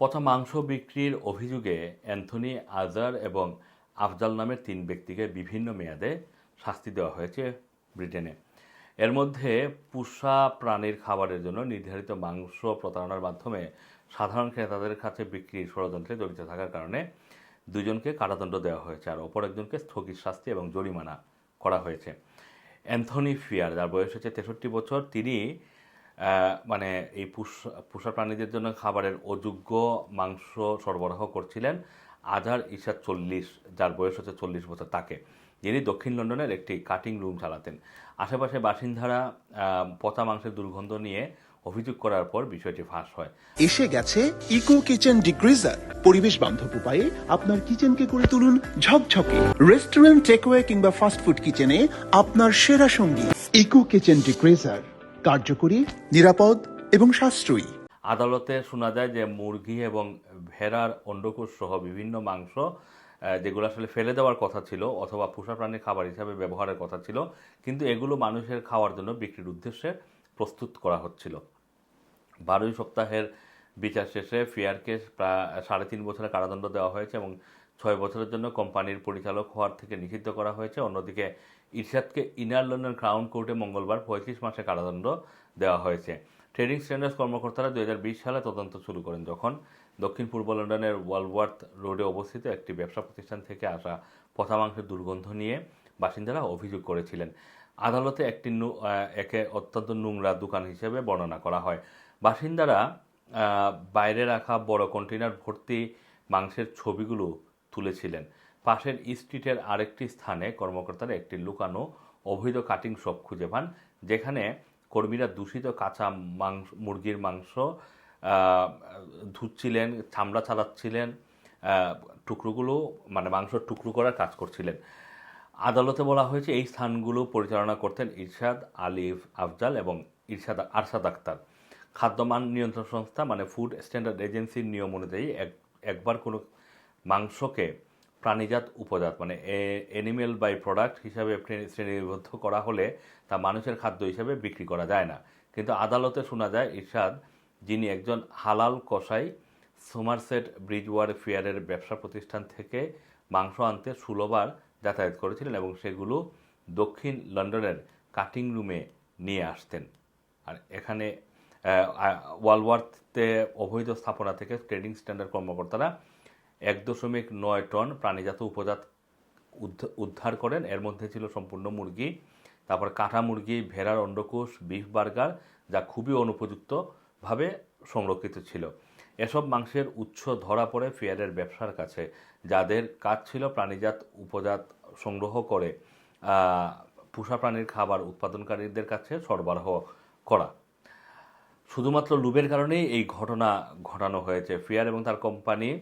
পচা মাংস বিক্রির অভিযোগে অ্যান্থনি আজার এবং আফজাল নামের তিন ব্যক্তিকে বিভিন্ন মেয়াদে শাস্তি দেওয়া হয়েছে ব্রিটেনে। এর মধ্যে পুষা প্রাণীর খাবারের জন্য নির্ধারিত মাংস প্রতারণার মাধ্যমে সাধারণ ক্রেতাদের কাছে বিক্রির ষড়যন্ত্রে জড়িত থাকার কারণে দুজনকে কারাদণ্ড দেওয়া হয়েছে আর অপর একজনকে স্থগিত শাস্তি এবং জরিমানা করা হয়েছে। অ্যান্থনি ফিয়ার, যার বয়স হচ্ছে তেষট্টি বছর, তিনি মানে এই পুষ- পোষা প্রাণীদের জন্য খাবারের অযোগ্য মাংস সরবরাহ করছিলেন আজহার ঈশা চল্লিশ, যার বয়স হচ্ছে চল্লিশ বছর তাকে। যিনি দক্ষিণ লন্ডনের একটি কাটিং রুম চালাতেন। আশেপাশে বাসিন্দারা পচা মাংসের দুর্গন্ধ নিয়ে অভিযোগ করার পর বিষয়টি ফাঁস হয়। এসে গেছে ইকো কিচেন ডিগ্রিজার। পরিবেশ বান্ধব উপায়ে আপনার কিচেনকে করে তুলুন ঝকঝকে। রেস্টুরেন্ট, টেকওয়ে কিংবা ফাস্টফুড কিচেনে আপনার সেরা সঙ্গী। Eco Kitchen degreaser. কার্যকরী নিরাপদ এবং সাশ্রয়ী। আদালতে শোনা যায় যে মুরগি এবং ভেড়ার অন্ডকোষ সহ বিভিন্ন মাংস যেগুলো আসলে ফেলে দেওয়ার কথা ছিল অথবা পোষা প্রাণীর খাবার হিসাবে ব্যবহারের কথা ছিল কিন্তু এগুলো মানুষের খাওয়ার জন্য বিক্রির উদ্দেশ্যে প্রস্তুত করা হচ্ছিল। বারোই সপ্তাহের বিচার শেষে ফিয়ারকে প্রায় সাড়ে তিন বছরের কারাদণ্ড দেওয়া হয়েছে এবং ছয় বছরের জন্য কোম্পানির পরিচালক হওয়ার থেকে নিষিদ্ধ করা হয়েছে। অন্যদিকে ইরশাদকে ইনার লন্ডন ক্রাউন কোর্টে মঙ্গলবার পঁয়ত্রিশ মাসে কারাদণ্ড দেওয়া হয়েছে। ট্রেডিং স্ট্যান্ডার্স কর্মকর্তারা দু হাজার বিশ সালে তদন্ত শুরু করেন। যখন দক্ষিণ পূর্ব লন্ডনের ওয়ালওয়ার্থ রোডে অবস্থিত একটি ব্যবসা প্রতিষ্ঠান থেকে আসা পথা মাংসের দুর্গন্ধ নিয়ে বাসিন্দারা অভিযোগ করেছিলেন। আদালতে একটি একে অত্যন্ত নোংরা দোকান হিসেবে বর্ণনা করা হয়। বাসিন্দারা বাইরে রাখা বড় কন্টেনার ভর্তি মাংসের ছবিগুলো তুলেছিলেন। পাশের স্ট্রিটের আরেকটি স্থানে কর্মকর্তারা একটি লুকানো অবৈধ কাটিং শপ খুঁজে পান, যেখানে কর্মীরা দূষিত কাঁচা মাংস, মুরগির মাংস ধুচ্ছিলেন, চামড়া চালাচ্ছিলেন টুকরোগুলো মানে মাংস টুকরো করার কাজ করছিলেন। আদালতে বলা হয়েছে, এই স্থানগুলো পরিচালনা করতেন ইরশাদ আলিফ আফজাল এবং ইরশাদ আরশাদ আক্তার। খাদ্যমান নিয়ন্ত্রণ সংস্থা মানে ফুড স্ট্যান্ডার্ড এজেন্সির নিয়ম অনুযায়ী এক, একবার কোনো মাংসকে প্রাণীজাত উপজাত মানে এনিমেল বাই প্রোডাক্ট হিসাবে শ্রেণী- শ্রেণীবদ্ধ করা হলে তা মানুষের খাদ্য হিসাবে বিক্রি করা যায় না। কিন্তু আদালতে শোনা যায়, ইরশাদ যিনি একজন হালাল কসাই সোমারসেট ব্রিজওয়ার ফেয়ারের ব্যবসা প্রতিষ্ঠান থেকে মাংস আনতে ষোলোবার যাতায়াত করেছিলেন এবং সেগুলো দক্ষিণ লন্ডনের কাটিং রুমে নিয়ে আসতেন। আর এখানে ওয়ালওয়ার্থতে অবৈধ স্থাপনা থেকে ট্রেডিং স্ট্যান্ডার্ড কর্মকর্তারা এক দশমিক নয় টন প্রাণীজাত উপজাত উদ্ধ- উদ্ধার করেন। এর মধ্যে ছিল সম্পূর্ণ মুরগি, তারপর কাঁটা মুরগি, ভেড়ার অন্ডকোষ, বিফ বার্গার, যা খুবই অনুপযুক্তভাবে সংরক্ষিত ছিল। এসব মাংসের উৎস ধরা পড়ে ফেয়ারের ব্যবসার কাছে, যাদের কাজ ছিল প্রাণীজাত উপজাত সংগ্রহ করে পোষা প্রাণীর খাবার উৎপাদনকারীদের কাছে সরবরাহ করা। শুধুমাত্র লুবের কারণেই এই ঘটনা ঘটানো হয়েছে। ফিয়ার এবং তার company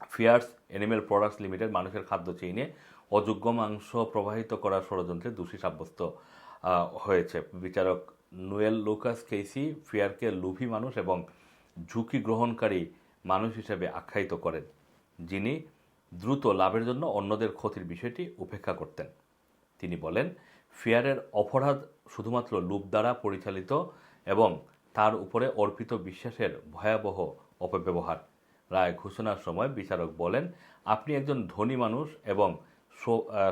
Fierce animal products limited মানুষের খাদ্য চেইনে অযোগ্য মাংস প্রবাহিত করার ষড়যন্ত্রে দোষী সাব্যস্ত হয়েছে। বিচারক নোয়েল লুকাস কেসি ফিয়ারকে লুভি মানুষ এবং ঝুঁকি গ্রহণকারী মানুষ হিসেবে আখ্যায়িত করেন। যিনি দ্রুত লাভের জন্য অন্যদের ক্ষতির বিষয়টি উপেক্ষা করতেন। তিনি বলেন, ফিয়ারের অপরাধ শুধুমাত্র লুপ দ্বারা পরিচালিত এবং তার উপরে অর্পিত বিশ্বাসের ভয়াবহ অপব্যবহার। রায় ঘোষণার সময় বিচারক বলেন, আপনি একজন ধনী মানুষ এবং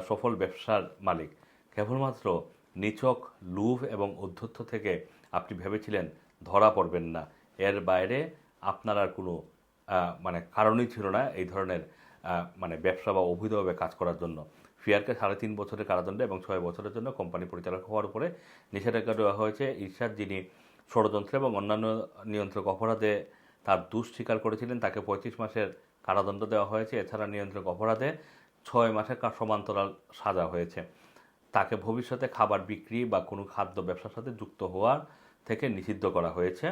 সফল ব্যবসার মালিক। কেবলমাত্র নিচক, লুভ এবং উদ্ধত্ত থেকে আপনি ভেবেছিলেন ধরা পড়বেন না। এর বাইরে আপনার আর কোনো মানে কারণই ছিল না এই ধরনের মানে ব্যবসা বা অবৈধভাবে কাজ করার জন্য। ফিয়ারকে সাড়ে তিন বছরের কারাদণ্ড এবং ছয় বছরের জন্য কোম্পানি পরিচালক হওয়ার পরে নিষেধাজ্ঞা দেওয়া হয়েছে। ঈর্ষাদ যিনি ষড়যন্ত্র এবং অন্যান্য নিয়ন্ত্রক অপরাধে তার দোষ স্বীকার করেছিলেন। তাকে পঁয়ত্রিশ মাসের কারাদণ্ড দেওয়া হয়েছে। এছাড়া নিয়ন্ত্রক অপরাধে ছয় মাসের সমান্তরাল সাজা হয়েছে। তাকে ভবিষ্যতে খাবার বিক্রি বা কোনো খাদ্য ব্যবসার সাথে যুক্ত হওয়ার থেকে নিষিদ্ধ করা হয়েছে।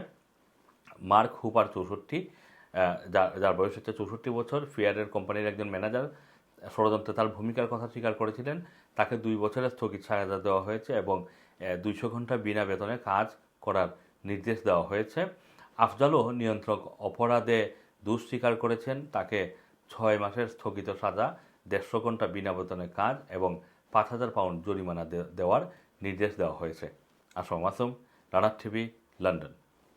মার্ক হুপার চৌষট্টি যার বয়স হচ্ছে চৌষট্টি বছর, ফিয়ারের কোম্পানির একজন ম্যানেজার ষড়যন্ত্রে তার ভূমিকার কথা স্বীকার করেছিলেন। তাকে দুই বছরের স্থগিত সাজা দেওয়া হয়েছে এবং দুইশো ঘণ্টা বিনা বেতনে কাজ করার নির্দেশ দেওয়া হয়েছে। আফজালও নিয়ন্ত্রক অপরাধে দোষ স্বীকার করেছেন। তাকে ছয় মাসের স্থগিত সাজা, দেড়শো ঘণ্টা বিনা বেতনে কাজ এবং পাঁচ হাজার পাউন্ড জরিমানা দেওয়ার নির্দেশ দেওয়া হয়েছে। আসম মাসুম রানার টিভি, লন্ডন।